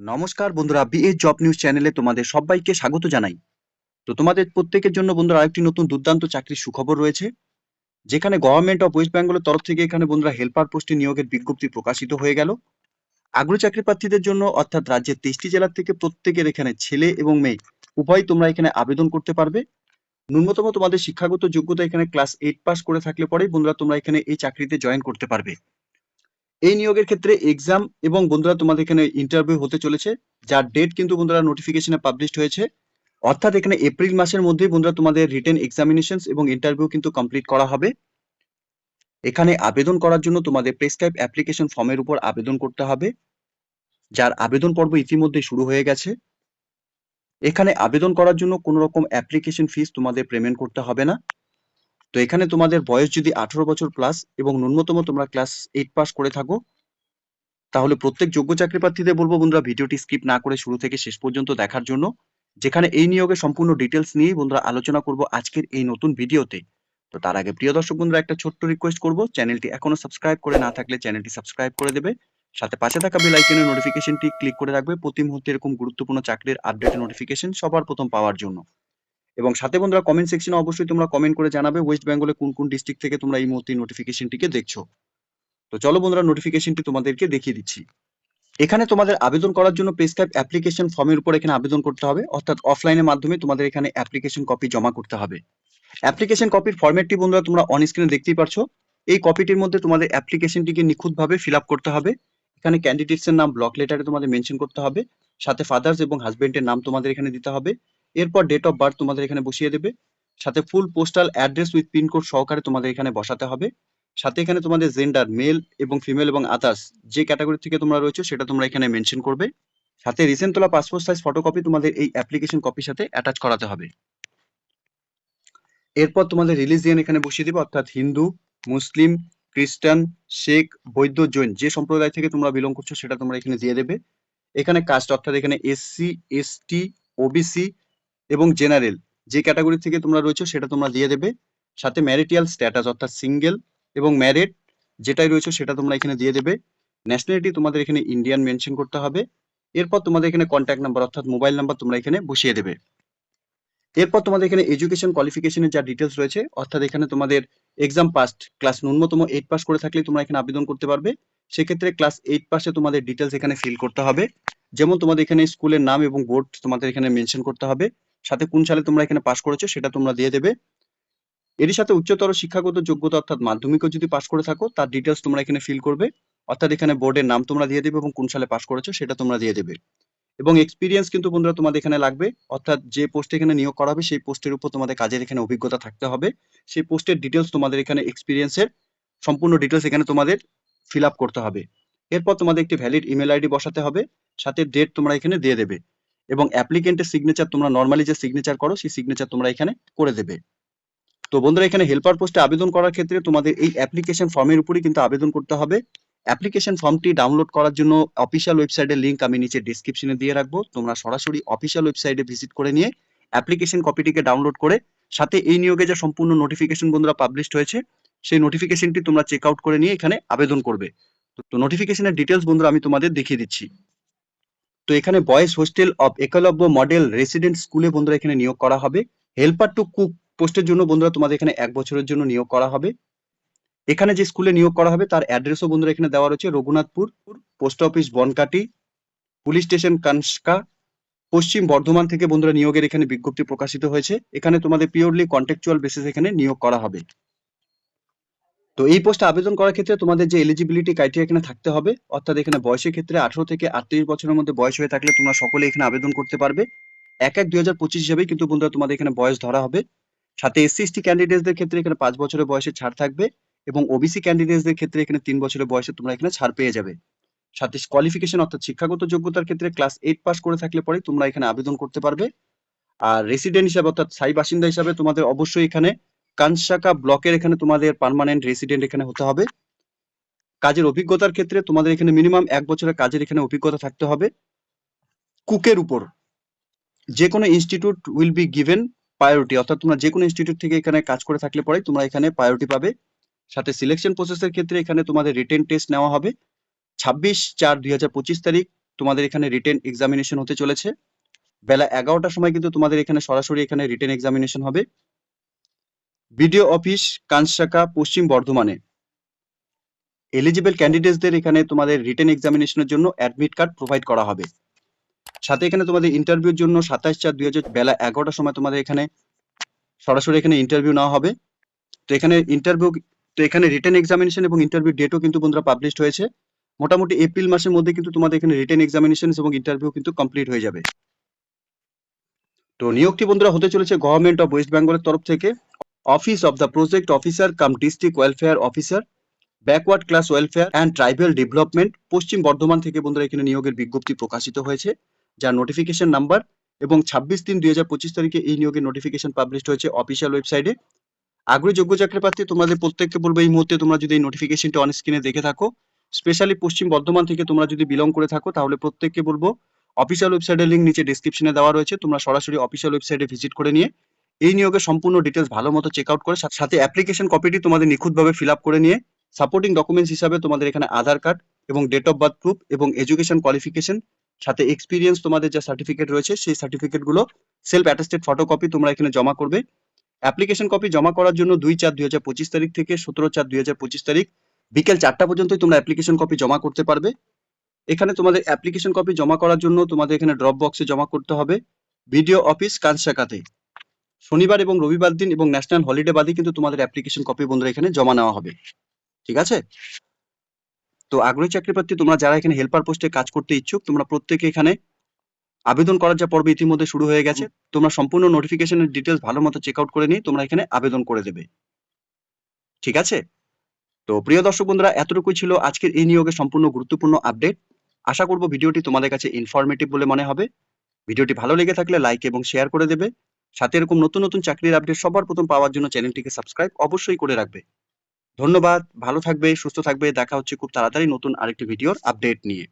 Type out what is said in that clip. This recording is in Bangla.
নমস্কার বন্ধুরা বিএ জব নিউজ চ্যানেলে তোমাদের সবাইকে স্বাগত জানাই। তো তোমাদের প্রত্যেকের জন্য বন্ধুরা আরেকটি নতুন দুর্দান্ত চাকরির সুখবর রয়েছে, যেখানে গভর্নমেন্ট অফ ওয়েস্ট বেঙ্গলের তরফ থেকে এখানে বন্ধুরা হেল্পার পোস্টে নিয়োগের বিজ্ঞপ্তি প্রকাশিত হয়ে গেল। আগ্রহী চাকরি প্রার্থীদের জন্য অর্থাৎ রাজ্যের তেইশটি জেলার থেকে প্রত্যেকের এখানে ছেলে এবং মেয়ে উভয় তোমরা এখানে আবেদন করতে পারবে। ন্যূনতম তোমাদের শিক্ষাগত যোগ্যতা এখানে ক্লাস এইট পাস করে থাকলে পরেই বন্ধুরা তোমরা এখানে এই চাকরিতে জয়েন করতে পারবে। এই নিয়োগের ক্ষেত্রে এক্সাম এবং বন্ধুরা, তোমাদের এখানে ইন্টারভিউ হতে চলেছে। যার ডেট কিন্তু বন্ধুরা নোটিফিকেশনে পাবলিশ হয়েছে। অর্থাৎ এখানে এপ্রিল মাসের মধ্যেই বন্ধুরা, তোমাদের রিটেন এক্সামিনেশন এবং ইন্টারভিউ কিন্তু কমপ্লিট করা হবে। এখানে আবেদন করার জন্য তোমাদের প্রেসক্রাইব অ্যাপ্লিকেশন ফর্মের উপর আবেদন করতে হবে। যার আবেদন পর্ব ইতিমধ্যে শুরু হয়ে গেছে। এখানে আবেদন করার জন্য কোনো রকম অ্যাপ্লিকেশন ফিস তোমাদের পেমেন্ট করতে হবে না। তো এখানে তোমাদের বয়স যদি আঠারো বছর প্লাস এবং ন্যূনতম তোমরা ক্লাস এইট পাস করে থাকো, তাহলে প্রত্যেক যোগ্য চাকরি প্রার্থীদের বলব বন্ধুরা ভিডিওটি স্কিপ না করে শুরু থেকে শেষ পর্যন্ত দেখার জন্য। যেখানে এই নিয়োগের সম্পূর্ণ ডিটেলস নিয়ে বন্ধুরা আলোচনা করব আজকের এই নতুন ভিডিওতে। তো তার আগে প্রিয় দর্শক বন্ধুরা, একটা ছোট্ট রিকোয়েস্ট করব চ্যানেলটি এখনও সাবস্ক্রাইব করে না থাকলে চ্যানেলটি সাবস্ক্রাইব করে দেবে। সাথে পাশে থাকা বেল আইকনের নোটিফিকেশনটি ক্লিক করে রাখবে। প্রতি মুহূর্তে এরকম গুরুত্বপূর্ণ চাকরির আপডেট নোটিফিকেশন সবার প্রথম পাওয়ার জন্য। এবং সাথে বন্ধুরা কমেন্ট সেকশনে অবশ্যই তোমরা কমেন্ট করে জানাবে ওয়েস্ট বেঙ্গলে কোন কোন ডিস্ট্রিক্ট থেকে তোমরা এই মুহূর্তে নোটিফিকেশনটিকে দেখছ। তো চলো বন্ধুরা নোটিফিকেশনটি তোমাদেরকে দেখিয়ে দিচ্ছি। এখানে তোমাদের আবেদন করার জন্য প্রেসক্রাইব অ্যাপ্লিকেশন ফর্মের উপর এখানে আবেদন করতে হবে। অর্থাৎ অফলাইনের মাধ্যমে তোমাদের এখানে অ্যাপ্লিকেশন কপি জমা করতে হবে। অ্যাপ্লিকেশন কপির ফর্মেটটি বন্ধুরা তোমরা অন স্ক্রিনে দেখতেই পারছ। এই কপিটির মধ্যে তোমাদের অ্যাপ্লিকেশনটিকে নিখুঁতভাবে ফিল করতে হবে। এখানে ক্যান্ডিডেটসের নাম ব্লক লেটারে তোমাদের মেনশন করতে হবে। সাথে ফাদার্স এবং হাজবেন্ডের নাম তোমাদের এখানে দিতে হবে। এরপর ডেট অফ বার্থ তোমাদের এখানে বসিয়ে দেবে। সাথে full postal address with pin code সহকারে তোমাদের এখানে বসাতে হবে। সাথে এখানে তোমাদের জেন্ডার মেল এবং ফিমেল এবং আদার্স যে ক্যাটাগরি থেকে তোমরা রয়েছো সেটা তোমরা এখানে মেনশন করবে। সাথে রিসেন্ট তোলা পাসপোর্ট সাইজ ফটোকপি তোমাদের এই অ্যাপ্লিকেশন কপির সাথে অ্যাটাচ করাতে হবে। এরপর তোমাদের রিলিজিয়ান এখানে বসিয়ে দেবে, অর্থাৎ হিন্দু, মুসলিম, খ্রিস্টান, শেখ বৈদ্য জৈন যে সম্প্রদায় থেকে তোমরা বিলং করছ সেটা তোমরা এখানে দিয়ে দেবে। এখানে কাস্ট অর্থাৎ এখানে এসসি এসটি ওবিসি এবং জেনারেল যে ক্যাটাগরি থেকে তোমরা রয়েছো সেটা তোমরা দিয়ে দেবে। সাথে ম্যারিটিয়াল স্ট্যাটাস অর্থাৎ সিঙ্গেল এবং ম্যারিড যেটাই রয়েছে সেটা তোমরা এখানে দিয়ে দেবে। ন্যাশনালিটি তোমাদের এখানে ইন্ডিয়ান মেনশন করতে হবে। এরপর তোমাদের এখানে কন্ট্যাক্ট নাম্বার অর্থাৎ মোবাইল নাম্বার তোমরা এখানে বসিয়ে দেবে। এরপর তোমাদের এখানে এডুকেশন কোয়ালিফিকেশনের যা ডিটেলস রয়েছে, অর্থাৎ এখানে তোমাদের এক্সাম পাস ক্লাস ন্যূনতম এইট পাস করে থাকলে তোমরা এখানে আবেদন করতে পারবে। সেক্ষেত্রে ক্লাস এইট পাসে তোমাদের ডিটেলস এখানে ফিল করতে হবে। যেমন তোমাদের এখানে স্কুলের নাম এবং বোর্ড তোমাদের এখানে মেনশন করতে হবে। সাথে কোন সালে তোমরা এখানে পাশ করেছ সেটা তোমরা দিয়ে দেবে। এরই সাথে উচ্চতর শিক্ষাগত যোগ্যতা অর্থাৎ মাধ্যমিকও যদি পাশ করে থাকো, তার ডিটেলস তোমরা এখানে ফিল করবে। অর্থাৎ এখানে বোর্ডের নাম তোমরা দিয়ে দেবে এবং কোন সালে পাশ করেছ সেটা তোমরা দিয়ে দেবে। এবং এক্সপিরিয়েন্স কিন্তু বন্ধুরা তোমাদের এখানে লাগবে। অর্থাৎ যে পোস্টে এখানে নিয়োগ করা হবে, সেই পোস্টের উপর তোমাদের কাজের এখানে অভিজ্ঞতা থাকতে হবে। সেই পোস্টের ডিটেলস তোমাদের এখানে এক্সপিরিয়েন্সের সম্পূর্ণ ডিটেলস এখানে তোমাদের ফিল করতে হবে। এরপর তোমাদের একটি ভ্যালিড ইমেল আইডি বসাতে হবে। সাথে ডেট তোমরা এখানে দিয়ে দেবে। এবং অ্যাপ্লিকেন্টের সিগনেচার তোমরা নর্মালি যে সিগনেচার করো, সেই সিগনেচার তোমরা এখানে করে দেবে। তো বন্ধুরা, এখানে হেল্পার পোস্টে আবেদন করার ক্ষেত্রে তোমাদের এই অ্যাপ্লিকেশন ফর্মের উপরই কিন্তু আবেদন করতে হবে। অ্যাপ্লিকেশন ফর্মটি ডাউনলোড করার জন্য অফিসিয়াল ওয়েবসাইটের লিঙ্ক আমি নিচে ডিসক্রিপশনে দিয়ে রাখব। তোমরা সরাসরি অফিসিয়াল ওয়েবসাইটে ভিজিট করে নিয়ে অ্যাপ্লিকেশন কপিটিকে ডাউনলোড করে, সাথে এই নিয়োগে যে সম্পূর্ণ নোটিফিকেশন বন্ধুরা পাবলিশড হয়েছে, সেই নোটিফিকেশনটি তোমরা চেক আউট করে নিয়ে এখানে আবেদন করবে। তো নোটিফিকেশনের ডিটেলস বন্ধুরা আমি তোমাদের দেখিয়ে দিচ্ছি। তো এখানে boys hostel of Eklavya model resident স্কুলে বন্ধুরা এখানে নিয়োগ করা হবে। হেল্পার টু কুক পোস্টের জন্য বন্ধুরা তোমাদের এখানে এক বছরের জন্য নিয়োগ করা হবে। এখানে যে স্কুলে নিয়োগ করা হবে তার অ্যাড্রেসও বন্ধুরা এখানে দেওয়া রয়েছে, Raghunathpur, post office Bonkati, police station Kanksa, Paschim Bardhaman থেকে বন্ধুরা নিয়োগের এখানে বিজ্ঞপ্তি প্রকাশিত হয়েছে। এখানে তোমাদের পিওরলি কন্ট্রাকচুয়াল বেসিস এখানে নিয়োগ করা হবে। তো এই পোস্টে আবেদন করার ক্ষেত্রে তোমাদের যে এলিজিবিলিটি ক্রাইটেরিয়া এখানে থাকতে হবে, অর্থাৎ এখানে বয়সের ক্ষেত্রে আঠারো থেকে আটত্রিশ বছরের মধ্যে বয়স হয়ে থাকলে তোমরা সকলে এখানে আবেদন করতে পারবে। এক এক দুই হাজার পঁচিশ হিসাবেই কিন্তু বন্ধুরা তোমাদের এখানে বয়স ধরা হবে। সাথে এসসি এসটি ক্যান্ডিডেটসদের ক্ষেত্রে এখানে পাঁচ বছরের বয়সে ছাড় থাকবে এবং ওবিসি ক্যান্ডিডেটসদের ক্ষেত্রে এখানে তিন বছরের বয়সে তোমরা এখানে ছাড় পেয়ে যাবে। সাথে কোয়ালিফিকেশন অর্থাৎ শিক্ষাগত যোগ্যতার ক্ষেত্রে ক্লাস এইট পাস করে থাকলে পরে তোমরা এখানে আবেদন করতে পারবে। আর রেসিডেন্ট হিসাবে অর্থাৎ স্থায়ী বাসিন্দা হিসাবে তোমাদের অবশ্যই এখানে কানসাকা ব্লকের এখানে তোমাদের পার্মানেন্ট রেসিডেন্ট এখানে হতে হবে। কাজের অভিজ্ঞতার ক্ষেত্রে তোমাদের এখানে মিনিমাম এক বছরের কাজের এখানে অভিজ্ঞতা থাকতে হবে। কুকের উপর যে কোনো institute will be given priority অর্থাৎ তোমরা যে কোনো ইনস্টিটিউট থেকে এখানে কাজ করে থাকলে পরে তোমরা এখানে প্রায়োরিটি পাবে। সাথে সিলেকশন প্রসেসের ক্ষেত্রে এখানে তোমাদের রিটেন টেস্ট নেওয়া হবে। ছাব্বিশ চার দুই তারিখ তোমাদের এখানে রিটেন এক্সামিনেশন হতে চলেছে। বেলা এগারোটার সময় কিন্তু তোমাদের এখানে সরাসরি এখানে রিটেন এক্সামিনেশন হবে। বিডিও অফিস কানসাকা পশ্চিম বর্ধমানে। এলিজিবল ক্যান্ডিডেটসদের এখানে তোমাদের রিটেন এক্সামিনেশনের জন্য অ্যাডমিট কার্ড প্রোভাইড করা হবে। সাথে এখানে তোমাদের ইন্টারভিউর জন্য সাতাশ চার দুই হাজার বেলা এগারোটার সময় তোমাদের এখানে সরাসরি এখানে ইন্টারভিউ নেওয়া হবে। তো এখানে ইন্টারভিউ তো এখানে রিটেন এক্সামিনেশন এবং ইন্টারভিউ ডেটও কিন্তু বন্ধুরা পাবলিশ হয়েছে। মোটামুটি এপ্রিল মাসের মধ্যে কিন্তু তোমাদের এখানে রিটেন এক্সামিনেশন এবং ইন্টারভিউ কিন্তু কমপ্লিট হয়ে যাবে। তো নিয়োগটি বন্ধুরা হতে চলেছে গভর্নমেন্ট অফ ওয়েস্ট বেঙ্গলের তরফ থেকে। Office of the project officer cum district welfare officer backward class welfare and tribal development Paschim Bardhaman থেকে বন্ধুরা এখানে নিয়োগের বিজ্ঞপ্তি প্রকাশিত হয়েছে, যার নোটিফিকেশন নাম্বার এবং ছাব্বিশ তিন দুই তারিখে এই নিয়োগের নোটিফিকেশন পাবলিশ হয়েছে অফিসিয়াল ওয়েবসাইটে আগ্রহী যোগ্য চাকরি প্রার্থী, তোমাদের প্রত্যেককে বলব এই মুহূর্তে তোমরা যদি এই নোটিফিকেশনটা অন স্ক্রিনে দেখে থাকো। স্পেশালি পশ্চিম বর্ধমান থেকে তোমরা যদি বিলং করে থাকো, তাহলে প্রত্যেককে বলব অফিসিয়াল ওয়েবসাইটের লিঙ্ক নিচে ডিসক্রিপশনে দেওয়া রয়েছে, তোমরা সরাসরি অফিসিয়াল ওয়েবসাইটে ভিজিট করে নিয়ে এই নিয়োগের সম্পূর্ণ ডিটেলস ভালো মতো চেক আউট করে, সাথে অ্যাপ্লিকেশন কপিটি তোমাদের নিখুঁতভাবে ফিল আপ করে নিয়ে সাপোর্টিং ডকুমেন্টস হিসাবে তোমাদের এখানে আধার কার্ড এবং ডেট অফ বার্থ প্রুফ এবং এডুকেশন কোয়ালিফিকেশন সাথে এক্সপিরিয়েন্স তোমাদের যা সার্টিফিকেট রয়েছে, সেই সার্টিফিকেটগুলো সেলফ অ্যাটাস্টেড ফটোকপি তোমরা এখানে জমা করবে। অ্যাপ্লিকেশন কপি জমা করার জন্য দুই চার দুই হাজার পঁচিশ তারিখ থেকে সতেরো চার দুই হাজার পঁচিশ তারিখ বিকেল চারটা পর্যন্তই তোমরা অ্যাপ্লিকেশন কপি জমা করতে পারবে। এখানে তোমাদের অ্যাপ্লিকেশন কপি জমা করার জন্য তোমাদের এখানে ড্রপ বক্সে জমা করতে হবে। বিডিও অফিস কানসাকাতে। শনিবার এবং রবিবার দিন এবং ন্যাশনাল হলিডে বাদে কিন্তু তোমাদের অ্যাপ্লিকেশন কপি বন্ধুরা এখানে জমা নেওয়া হবে। ঠিক আছে? তো আগ্রহী চাকরি প্রার্থী, তোমরা যারা এখানে হেল্পার পোস্টে কাজ করতে ইচ্ছুক, তোমরা প্রত্যেকে এখানে আবেদন করার যা পর্ব ইতিমধ্যে শুরু হয়ে গেছে, তোমরা সম্পূর্ণ নোটিফিকেশনের ডিটেলস ভালো মতো চেক আউট করে নিয়ে তোমরা এখানে আবেদন করে দেবে। ঠিক আছে? তো প্রিয় দর্শক বন্ধুরা, এতটুকুই ছিল আজকের এই নিয়োগের সম্পূর্ণ গুরুত্বপূর্ণ আপডেট আশা করব ভিডিওটি তোমাদের কাছে ইনফরমেটিভ বলে মনে হবে। ভিডিওটি ভালো লেগে থাকলে লাইক এবং শেয়ার করে দেবে। সাথে এরকম নতুন নতুন চাকরির আপডেট সবার প্রথম পাওয়ার জন্য চ্যানেলটিকে সাবস্ক্রাইব অবশ্যই করে রাখবে। ধন্যবাদ, ভালো থাকবে, সুস্থ থাকবে, দেখা হচ্ছে খুব তাড়াতাড়ি নতুন আরেকটি ভিডিওর আপডেট নিয়ে।